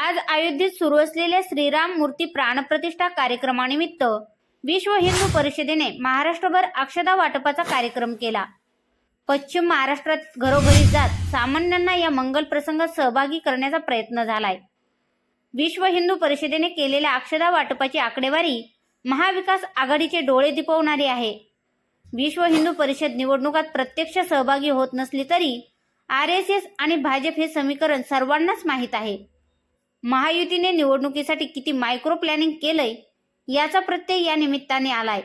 आज अयोध्येत सुरू असलेल्या श्रीराम मूर्ती प्राणप्रतिष्ठा कार्यक्रमानिमित्त विश्व हिंदू परिषदेने महाराष्ट्रभर अक्षदा वाटपाचा कार्यक्रम केला. पश्चिम महाराष्ट्रात घरोघरी जात सामान्यांना या मंगल प्रसंगात सहभागी करण्याचा प्रयत्न झालाय. विश्व हिंदू परिषदेने केलेल्या अक्षदा वाटपाची आकडेवारी महाविकास आघाडीचे डोळे दिपवणारी आहे. विश्व हिंदू परिषद निवडणुकात प्रत्यक्ष सहभागी होत नसली तरी आर एस एस आणि भाजप हे समीकरण सर्वांनाच माहीत आहे. महायुतीने निवडणुकीसाठी किती मायक्रो प्लॅनिंग केलंय याचा प्रत्यय या निमित्ताने आलाय.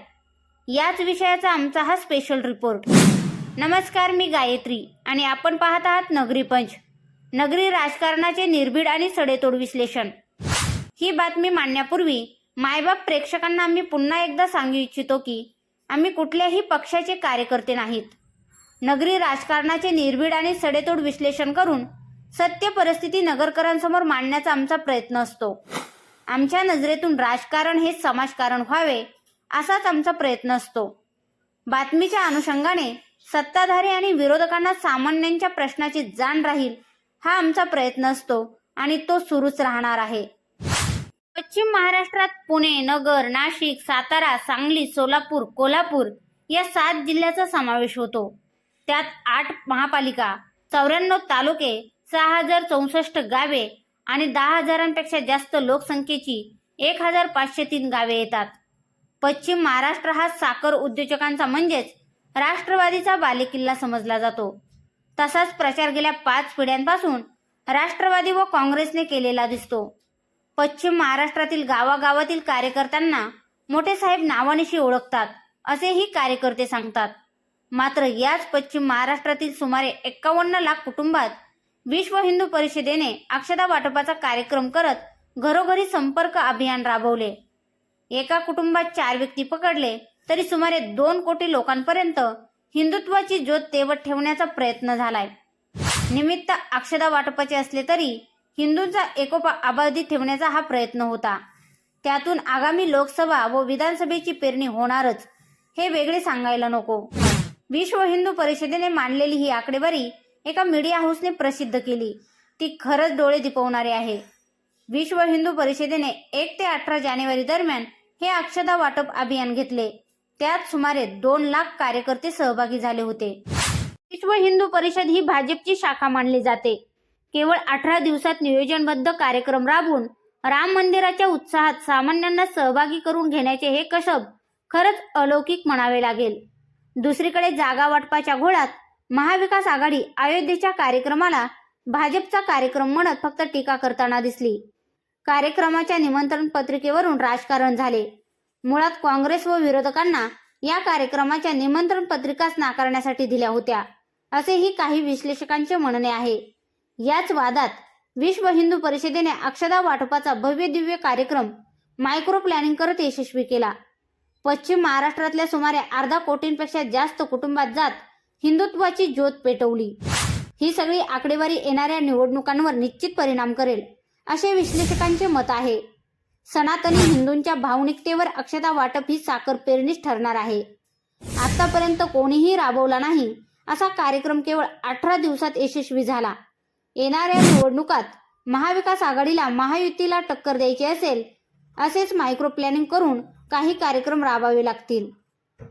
याच विषयाचा आमचा हा स्पेशल रिपोर्ट नमस्कार मी गायत्री आणि आपण पाहत आहात नगरी पंच. नगरी राजकारणाचे निर्भीड आणि सडेतोड विश्लेषण. ही बातमी मांडण्यापूर्वी मायबाप प्रेक्षकांना आम्ही पुन्हा एकदा सांगू इच्छितो की आम्ही कुठल्याही पक्षाचे कार्यकर्ते नाहीत. नगरी राजकारणाचे निर्भीड आणि सडेतोड विश्लेषण करून सत्य परिस्थिती नगरकरांसमोर मांडण्याचा आमचा प्रयत्न असतो. आमच्या नजरेतून राजकारण हे समाजकारण व्हावे असाच आमचा प्रयत्न असतो. बातमीच्या अनुषंगाने सत्ताधारी आणि विरोधकांना सामान्यांच्या प्रश्नाची जाण राहील हा आमचा प्रयत्न असतो आणि तो सुरूच राहणार आहे. पश्चिम महाराष्ट्रात पुणे नगर नाशिक सातारा सांगली सोलापूर कोल्हापूर या सात जिल्ह्याचा समावेश होतो. त्यात आठ महापालिका चौऱ्याण्णव तालुके सहा हजार चौसष्ट गावे आणि दहा हजारांपेक्षा जास्त लोकसंख्येची एक हजार पाचशे तीन गावे येतात. पश्चिम महाराष्ट्र हा साखर उद्योजकांचा म्हणजेच राष्ट्रवादीचा बालेकिल्ला समजला जातो. तसाच प्रचार गेल्या पाच पिढ्यांपासून राष्ट्रवादी व काँग्रेसने केलेला दिसतो. पश्चिम महाराष्ट्रातील गावागावातील कार्यकर्त्यांना मोठे साहेब नावानिशी ओळखतात असेही कार्यकर्ते सांगतात. मात्र याच पश्चिम महाराष्ट्रातील सुमारे एक्कावन्न लाख कुटुंबात विश्व हिंदू परिषदेने अक्षदा वाटपाचा कार्यक्रम करत घरोघरी संपर्क अभियान राबवले. एका कुटुंबात चार व्यक्ती पकडले तरी सुमारे दोन कोटी लोकांपर्यंत हिंदुत्वाची ज्योत तेवत ठेवण्याचा प्रयत्न झालाय. निमित्त अक्षदा वाटपाचे असले तरी हिंदूंचा एकोपा अबाधित ठेवण्याचा हा प्रयत्न होता. त्यातून आगामी लोकसभा व विधानसभेची पेरणी होणारच हे वेगळे सांगायला नको. विश्व हिंदू परिषदेने मांडलेली ही आकडेवारी एका मीडिया हाऊसने प्रसिद्ध केली. ती खरंच डोळे दिपवणारी आहे. विश्व हिंदू परिषदेने एक ते अठरा जानेवारी दरम्यान हे अक्षदा वाटप अभियान घेतले. त्यात सुमारे दोन लाख कार्यकर्ते सहभागी झाले होते. विश्व हिंदू परिषद ही भाजपची शाखा मानली जाते. केवळ अठरा दिवसात नियोजनबद्ध कार्यक्रम राबवून राम मंदिराच्या उत्साहात सामान्यांना सहभागी करून घेण्याचे हे कसब खरंच अलौकिक म्हणावे लागेल. दुसरीकडे जागा वाटपाच्या घोळात महाविकास आघाडी अयोध्येच्या कार्यक्रमाला भाजपचा कार्यक्रम म्हणत फक्त टीका करताना दिसली. कार्यक्रमाच्या निमंत्रण पत्रिकेवरून राजकारण झाले. मुळात काँग्रेस व विरोधकांना या कार्यक्रमाच्या निमंत्रण पत्रिकाच नाकारण्यासाठी दिल्या होत्या असेही काही विश्लेषकांचे म्हणणे आहे. याच वादात विश्व हिंदू परिषदेने अक्षदा वाटपाचा भव्य दिव्य कार्यक्रम मायक्रो प्लॅनिंग करत यशस्वी केला. पश्चिम महाराष्ट्रातल्या सुमारे अर्धा कोटींपेक्षा जास्त कुटुंबात जात हिंदुत्वाची ज्योत पेटवली. ही सगळी आकडेवारी येणाऱ्या निवडणुकांवर निश्चित परिणाम करेल असे विश्लेषकांचे मत आहे. सनातनी हिंदूंच्या भावनिकतेवर अक्षता वाटप ही साखर पेरणीच ठरणार आहे. आतापर्यंत कोणीही राबवला नाही असा कार्यक्रम केवळ अठरा दिवसात यशस्वी झाला. येणाऱ्या निवडणुकात महाविकास आघाडीला महायुतीला टक्कर द्यायची असेल असेच मायक्रो प्लॅनिंग करून काही कार्यक्रम राबावे लागतील.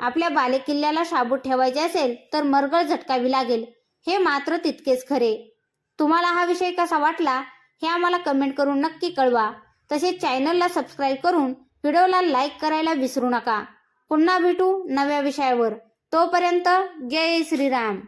आपल्या बालेकिल्ल्याला शाबूत ठेवायचे असेल तर मरगळ झटकावी लागेल. हे मात्र तितकेच खरे. तुम्हाला हा विषय कसा वाटला हे आम्हाला कमेंट करून नक्की कळवा. तसेच चॅनलला सबस्क्राईब करून व्हिडिओला लाईक करायला विसरू नका. पुन्हा भेटू नव्या विषयावर. तोपर्यंत जय श्रीराम.